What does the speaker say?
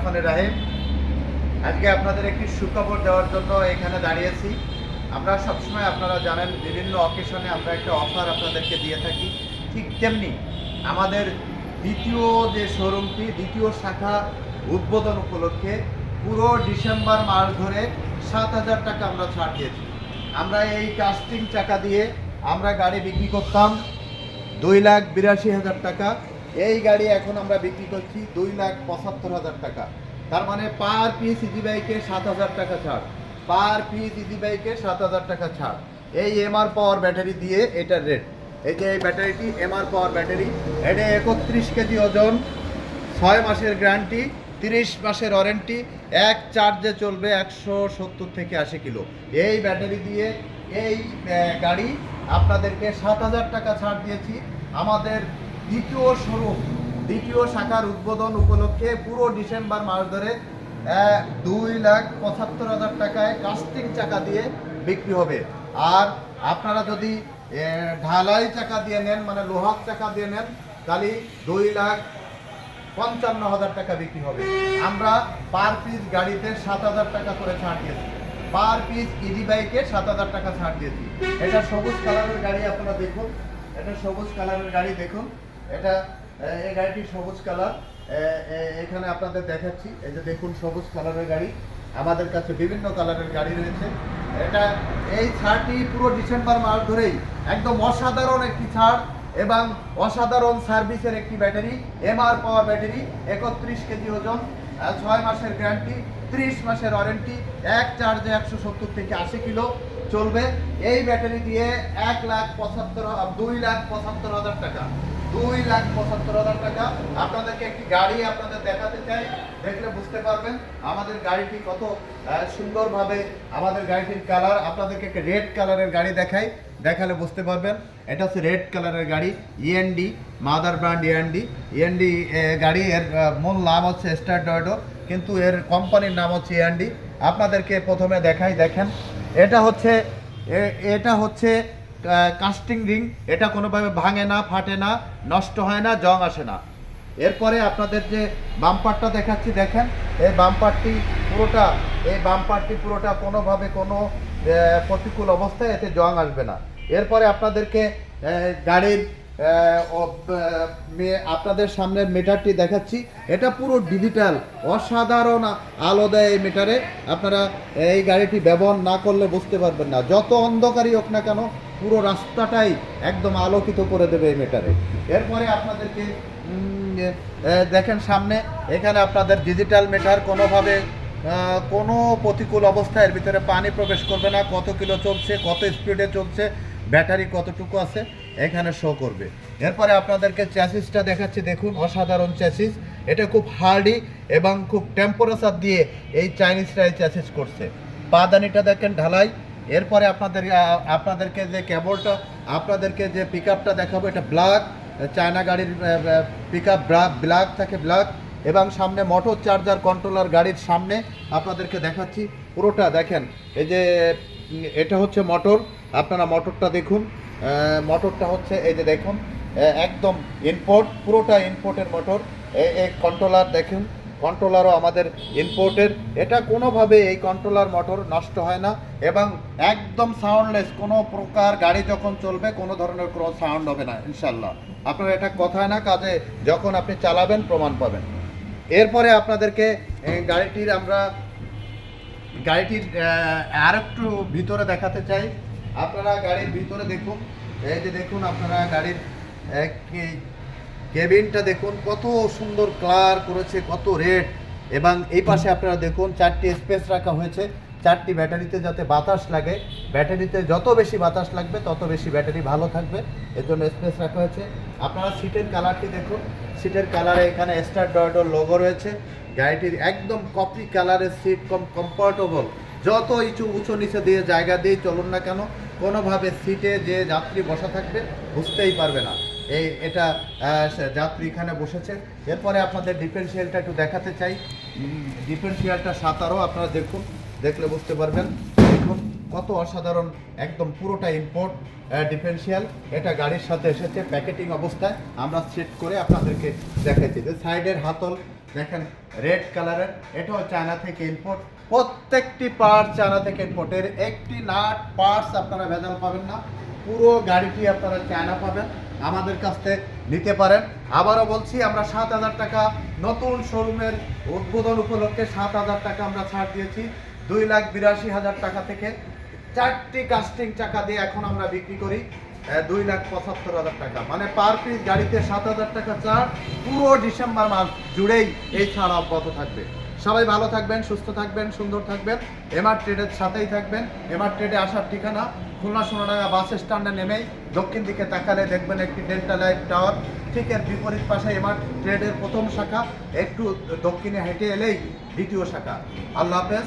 রাহিম আজকে আপনাদের একটি সুখবর দেওয়ার জন্য এখানে দাঁড়িয়েছি আমরা সবসময় আপনারা জানেন বিভিন্ন অকেশনে আমরা একটা অফার আপনাদেরকে দিয়ে থাকি ঠিক তেমনি আমাদের দ্বিতীয় যে শোরুমটি দ্বিতীয় শাখা উদ্বোধন উপলক্ষে পুরো ডিসেম্বর মাস ধরে সাত হাজার টাকা আমরা ছাড় দিয়েছি আমরা এই কাস্টিং টাকা দিয়ে আমরা গাড়ি বিক্রি করতাম দুই লাখ বিরাশি হাজার টাকা এই গাড়ি এখন আমরা বিক্রি করছি দুই লাখ পঁচাত্তর হাজার টাকা। তার মানে পার পিস ইজি বাইকে সাত হাজার টাকা ছাড়। পার পিস ইজি বাইকে সাত হাজার টাকা ছাড়। এই এমআর পাওয়ার ব্যাটারি দিয়ে এটার রেট এই যে এই ব্যাটারিটি এমআর পাওয়ার ব্যাটারি এটা একত্রিশ কেজি ওজন, ছয় মাসের গ্যারান্টি তিরিশ মাসের ওয়ারেন্টি এক চার্জে চলবে একশো সত্তর থেকে আশি কিলো। এই ব্যাটারি দিয়ে এই গাড়ি আপনাদেরকে সাত হাজার টাকা ছাড় দিয়েছি। আমাদের দ্বিতীয় শোরুম, দ্বিতীয় শাখার উদ্বোধন উপলক্ষে পুরো ডিসেম্বর মাস ধরে দুই লাখ পঁচাত্তর হাজার টাকায় কাস্টিং চাকা দিয়ে বিক্রি হবে। আর আপনারা যদি ঢালাই চাকা দিয়ে নেন মানে লোহার চাকা দিয়ে নেন, তাহলে দুই লাখ পঞ্চান্ন হাজার টাকা বিক্রি হবে। আমরা পার পিস গাড়িতে সাত হাজার টাকা করে ছাড় দিয়েছি। পার পিস ইজি বাইকে সাত হাজার টাকা ছাড় দিয়েছি। এটা সবুজ কালারের গাড়ি আপনারা দেখুন। এটা সবুজ কালারের গাড়ি দেখুন। এটা এই গাড়িটি সবুজ কালার। এখানে আপনাদের দেখাচ্ছি। এই যে দেখুন, সবুজ কালারের গাড়ি। আমাদের কাছে বিভিন্ন কালারের গাড়ি রয়েছে। এটা, এই ছাড়টি পুরো ডিসেম্বর মাস ধরেই একদম অসাধারণ একটি ছাড় এবং অসাধারণ সার্ভিসের একটি ব্যাটারি, এমআর পাওয়ার ব্যাটারি, একত্রিশ কেজি ওজন ছয় মাসের গ্যারান্টি, ত্রিশ মাসের ওয়ারেন্টি, এক চার্জে একশো সত্তর থেকে আশি কিলো চলবে। এই ব্যাটারি দিয়ে এক লাখ পঁচাত্তর, দুই লাখ পঁচাত্তর হাজার টাকা। দুই লাখ পঁচাত্তর হাজার টাকা। আপনাদেরকে একটি গাড়ি আপনাদের দেখাতে চাই, দেখলে বুঝতে পারবেন আমাদের গাড়িটি কত সুন্দরভাবে আমাদের গাড়িটির কালার আপনাদেরকে একটা রেড কালারের গাড়ি দেখাই, দেখালে বুঝতে পারবেন। এটা হচ্ছে রেড কালারের গাড়ি E END mother brand END END গাড়ি এর মূল নাম হচ্ছে স্টার ডয়ডো কিন্তু এর কোম্পানির নাম হচ্ছে ইএনডি আপনাদেরকে প্রথমে দেখাই, দেখেন। এটা হচ্ছে এটা হচ্ছে কাস্টিং রিং এটা কোনোভাবে ভাঙে না, ফাটে না, নষ্ট হয় না, জং আসে না। এরপরে আপনাদের যে বাম্পারটা দেখাচ্ছি, দেখেন, এই বাম্পারটি পুরোটা, এই বাম্পারটি পুরোটা কোনোভাবে কোনো প্রতিকূল অবস্থায় এতে জং আসবে না। এরপরে আপনাদেরকে গাড়ির আপনাদের সামনের মিটারটি দেখাচ্ছি। এটা পুরো ডিজিটাল অসাধারণ আলো দেয় এই মিটারে আপনারা এই গাড়িটি ব্যবহার না করলে বুঝতে পারবেন না। যত অন্ধকারই হোক না কেন, পুরো রাস্তাটাই একদম আলোকিত করে দেবে এই মিটারে এরপরে আপনাদেরকে দেখেন সামনে, এখানে আপনাদের ডিজিটাল মিটার কোনোভাবে কোনো প্রতিকূল অবস্থায় এর ভিতরে পানি প্রবেশ করবে না। কত কিলো চলছে, কত স্পিডে চলছে ব্যাটারি কতটুকু আছে, এখানে শো করবে। এরপরে আপনাদেরকে চ্যাসিসটা দেখাচ্ছি, দেখুন, অসাধারণ চ্যাসিস এটা খুব হার্ডি এবং খুব টেম্পারেচার দিয়ে এই চাইনিজরা এই চ্যাসিস করছে। পাদানিটা দেখেন ঢালাই। এরপরে আপনাদের আপনাদেরকে যে কেবলটা আপনাদেরকে যে পিক দেখাবো, এটা ব্ল্যাক চায়না গাড়ির পিক আপ ব্ল্যাক থাকে ব্ল্যাক এবং সামনে মোটর চার্জার কন্ট্রোলার গাড়ির সামনে আপনাদেরকে দেখাচ্ছি। পুরোটা দেখেন, এই যে এটা হচ্ছে মোটর, আপনারা মোটরটা দেখুন। মোটরটা হচ্ছে, এই যে দেখুন একদম ইনপোর্ট পুরোটা ইনপোর্টের মোটর। এই কন্ট্রোলার দেখুন কন্ট্রোলারও আমাদের ইম্পোর্টের এটা কোনোভাবে এই কন্ট্রোলার মোটর নষ্ট হয় না এবং একদম সাউন্ডলেস কোনো প্রকার গাড়ি যখন চলবে, কোনো ধরনের কোনো সাউন্ড হবে না ইনশাল্লাহ আপনার এটা কথায় না, কাজে যখন আপনি চালাবেন, প্রমাণ পাবেন। এরপরে আপনাদেরকে গাড়িটির আমরা গাড়িটির আর একটু ভিতরে দেখাতে চাই। আপনারা গাড়ির ভিতরে দেখুন। এই যে দেখুন আপনারা গাড়ির কেবিনটা দেখুন। কত সুন্দর কালার করেছে, কত রেড। এবং এই পাশে আপনারা দেখুন, চারটি স্পেস রাখা হয়েছে। চারটি ব্যাটারিতে যাতে বাতাস লাগে। ব্যাটারিতে যত বেশি বাতাস লাগবে, তত বেশি ব্যাটারি ভালো থাকবে। এর জন্য স্পেস রাখা হয়েছে। আপনারা সিটের কালারটি দেখুন। সিটের কালারে এখানে স্টার ডয়েডোর লোগো রয়েছে। গাড়িটির একদম কপি কালারের সিট কম কমফর্টেবল যত ইচু উঁচু নিচে দিয়ে জায়গা দিয়ে চলুন না কেন, কোনোভাবে সিটে যে যাত্রী বসা থাকবে বুঝতেই পারবে না। এই, এটা যাত্রী এখানে বসেছে। এরপরে আপনাদের ডিফারেন্সিয়ালটা একটু দেখাতে চাই। ডিফারেন্সিয়ালটা সাতারও আপনারা দেখুন, দেখলে বুঝতে পারবেন। কত অসাধারণ, একদম পুরোটা ইম্পোর্ট ডিফারেন্সিয়াল এটা গাড়ির সাথে এসেছে প্যাকেটিং অবস্থায়। আমরা সেট করে আপনাদেরকে দেখাইছি। যে সাইডের হাতল, দেখেন রেড কালারের এটাও চায়না থেকে ইম্পোর্ট প্রত্যেকটি পার্ট চায়না থেকে ইম্পোর্টের একটি নাট পার্টস আপনারা ভেজাল পাবেন না। পুরো গাড়িটি আপনারা চায়না পাবেন। আমাদের কাছ থেকে নিতে পারেন। আবারও বলছি, আমরা সাত হাজার টাকা নতুন শোরুমের উদ্বোধন উপলক্ষে সাত হাজার টাকা আমরা ছাড় দিয়েছি। দুই লাখ বিরাশি হাজার টাকা থেকে চারটি কাস্টিং চাকা দিয়ে এখন আমরা বিক্রি করি দুই লাখ পঁচাত্তর হাজার টাকা। মানে পার পিস গাড়িতে সাত হাজার টাকা ছাড় পুরো ডিসেম্বর মাস জুড়েই এই ছাড় অব্যাহত থাকবে। সবাই ভালো থাকবেন, সুস্থ থাকবেন, সুন্দর থাকবেন, এমআর ট্রেডের সাথেই থাকবেন। এমআর ট্রেডে আসার ঠিকানা খুলনা সোনাডাঙ্গা বাস স্ট্যান্ডে নেমেই দক্ষিণ দিকে তাকালে দেখবেন একটি ডেল্টা লাইট টাওয়ার ঠিক এর বিপরীত পাশে এমআর ট্রেডের প্রথম শাখা, একটু দক্ষিণে হেঁটে এলেই দ্বিতীয় শাখা। আল্লাহ হাফেজ।